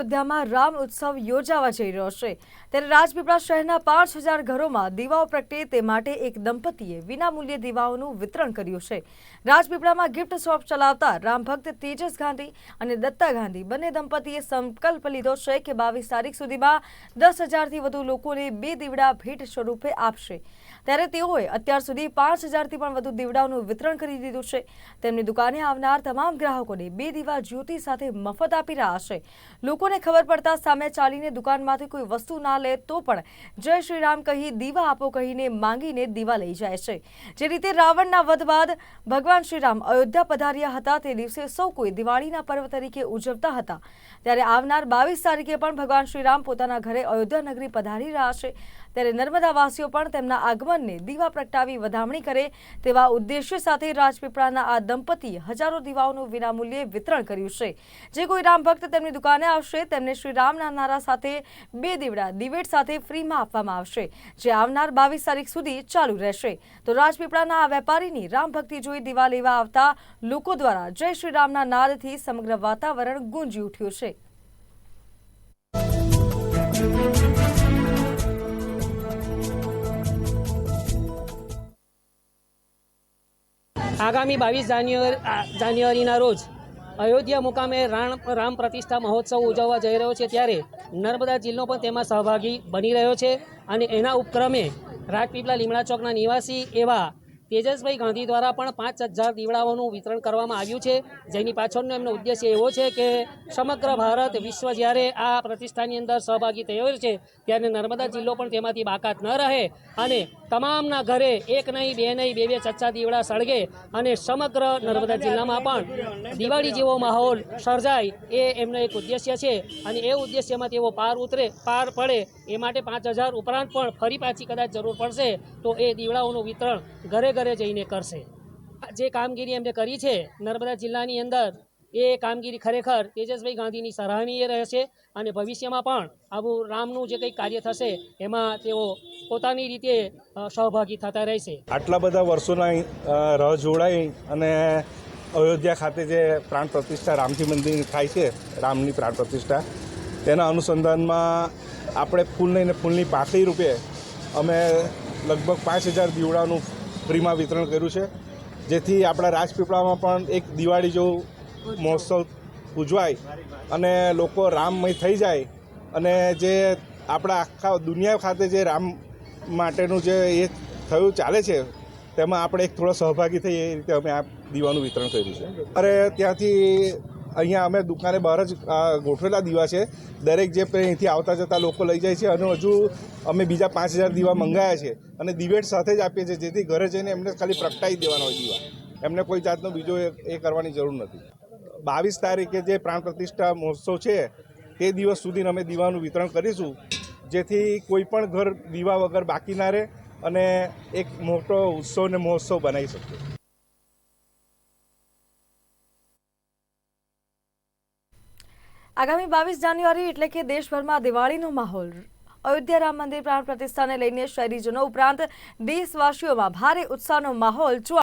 અયોધ્યામાં રામ ઉત્સવ યોજાવા જઈ રહ્યો છે. ત્યારે રાજપીપળા શહેરના પાંચ હજાર ઘરોમાં દીવાઓ પ્રગટે તે માટે એક દંપતીએ વિનામૂલ્યે દીવાઓનું વિતરણ કર્યું છે. રાજપીપળામાં ગિફ્ટ શોપ ચલાવતા રામભક્ત તેજસ ગાંધી અને દત્તા ગાંધી બંને દંપતીએ સંકલ્પ લીધો છે કે બાવીસ તારીખ સુધીમાં દસ હજારથી વધુ લોકોને બે દીવડા ભેટ સ્વરૂપે આપશે. ત્યારે તેઓએ અત્યાર સુધી પાંચ હજારથી પણ વધુ દીવડાઓનું વિતરણ કરી દીધું છે. તેમની દુકાને આવનાર તમામ ગ્રાહકોને બે દીવા જ્યોતિ સાથે મફત આપી રહ્યા છે. લોકોને ખબર પડતા સામે ચાલીને દુકાનમાંથી કોઈ વસ્તુ ના લે તો પણ જય શ્રી રામ કહી દીવા આપો કહીને માંગીને દીવા લઈ જાય છે. જે રીતે રાવણના વધ બાદ ભગવાન શ્રીરામ અયોધ્યા પધાર્યા હતા તે દિવસે સૌ કોઈ દિવાળીના પર્વ તરીકે ઉજવતા હતા. ત્યારે આવનાર બાવીસ તારીખે પણ ભગવાન શ્રીરામ પોતાના ઘરે અયોધ્યા નગરી પધારી રહ્યા છે. ત્યારે નર્મદાવાસીઓ પણ તેમના આગમનને દીવા પ્રગટાવી વધામણી કરે તેવા ઉદ્દેશ્ય સાથે રાજપીપળાના આ દંપતીએ હજારો દીવાઓનું વિનામૂલ્યે વિતરણ કર્યું છે. જે કોઈ રામ ભક્ત તેમની દુકાને આવશે તેમને શ્રી રામના નારા સાથે બે દીવડા દિવેટ સાથે ફ્રીમાં આપવામાં આવશે, જે આવનાર બાવીસ તારીખ સુધી ચાલુ રહેશે. તો રાજપીપળાના આ વેપારીની રામભક્તિ જોઈ દીવા લેવા આવતા લોકો દ્વારા જય શ્રી રામના નાદથી સમગ્ર વાતાવરણ ગુંજી ઉઠ્યું છે. આગામી બાવીસ જાન્યુઆરી જાન્યુઆરીના રોજ અયોધ્યા મુકામે રાણ રામ પ્રતિષ્ઠા મહોત્સવ ઉજવવા જઈ રહ્યો છે ત્યારે નર્મદા જિલ્લો પણ તેમાં સહભાગી બની રહ્યો છે અને એના ઉપક્રમે રાજપીપળા લીમડા ચોકના નિવાસી એવા તેજસભાઈ ગાંધી દ્વારા પણ પાંચ હજાર દીવડાઓનું વિતરણ કરવામાં આવ્યું છે. જેની પાછળનો એમનો ઉદ્દેશ્ય એવો છે કે સમગ્ર ભારત વિશ્વ જ્યારે આ પ્રતિષ્ઠાની અંદર સહભાગી થયો છે, ત્યારે નર્મદા જિલ્લો પણ તેમાંથી બાકાત ન રહે અને તમામના ઘરે એક નહીં, બે નહીં, બે બે ચચ્ચા દીવડા સળગે અને સમગ્ર નર્મદા જિલ્લામાં પણ દિવાળી જેવો માહોલ સર્જાય એ એમનો એક ઉદ્દેશ્ય છે અને એ ઉદ્દેશ્યમાં તેઓ પાર ઉતરે, પાર પડે એ માટે પાંચ હજાર ઉપરાંત પણ ફરી પાછી કદાચ જરૂર પડશે તો એ દીવડાઓનું વિતરણ ઘરે ઘરે જઈને કરશે. જે કામગીરી એમને કરી છે નર્મદા જિલ્લાની અંદર એ કામગીરી ખરેખર તેજસભાઈ ગાંધીની સરાહનીય રહેશે અને ભવિષ્યમાં પણ આવું રામનું જે કંઈક કાર્ય થશે, એમાં તેઓ પોતાની રીતે સહભાગી થતા રહેશે. આટલા બધા વર્ષોના રહ જોડાઈ અને અયોધ્યા ખાતે જે પ્રાણ પ્રતિષ્ઠા રામજી મંદિર થાય છે, રામની પ્રાણ પ્રતિષ્ઠા, તેના અનુસંધાનમાં આપણે ફૂલ લઈને ફૂલની પાકડી રૂપે અમે લગભગ પાંચ હજાર દીવડાનું ફ્રીમાં વિતરણ કર્યું છે, જેથી આપણા રાજપીપળામાં પણ એક દિવાળી જેવું મહોત્સવ ઉજવાય અને લોકો રામમય થઈ જાય અને જે આપણા આખા દુનિયા ખાતે જે રામ માટેનું જે એ થયું ચાલે છે, તેમાં આપણે એક થોડો સહભાગી થઈએ, એ રીતે અમે આ દીવાનું વિતરણ કર્યું છે. અરે ત્યાંથી અહીંયા અમે દુકાને બહાર જ ગોઠવેલા દીવા છે. દરેક જે અહીંથી આવતા જતા લોકો લઈ જાય છે અને હજુ અમે બીજા પાંચ હજાર દીવા મંગાવ્યા છે અને દિવેટ સાથે જ આપીએ છીએ જેથી ઘરે જઈને એમને ખાલી પ્રગટાવી દેવાનો હોય દીવા. એમને કોઈ જાતનો બીજો એ કરવાની જરૂર નથી. બાવીસ તારીખે જે પ્રાણ પ્રતિષ્ઠા મહોત્સવ છે, તે દિવસ સુધી અમે દીવાનું વિતરણ કરીશું. જેથી કોઈ પણ ઘર દીવા વગર બાકી ના રહે અને એક મોટો ઉત્સવ ને મહોત્સવ બનાવી શકીએ. આગામી બાવીસ જાન્યુઆરી એટલે કે દેશભરમાં દિવાળીનો માહોલ. અયોધ્યા રામ મંદિર પ્રાણ પ્રતિષ્ઠાને લઈને શહેરીજનો ઉપરાંત દેશવાસીઓમાં ભારે ઉત્સાહનો માહોલ જોવા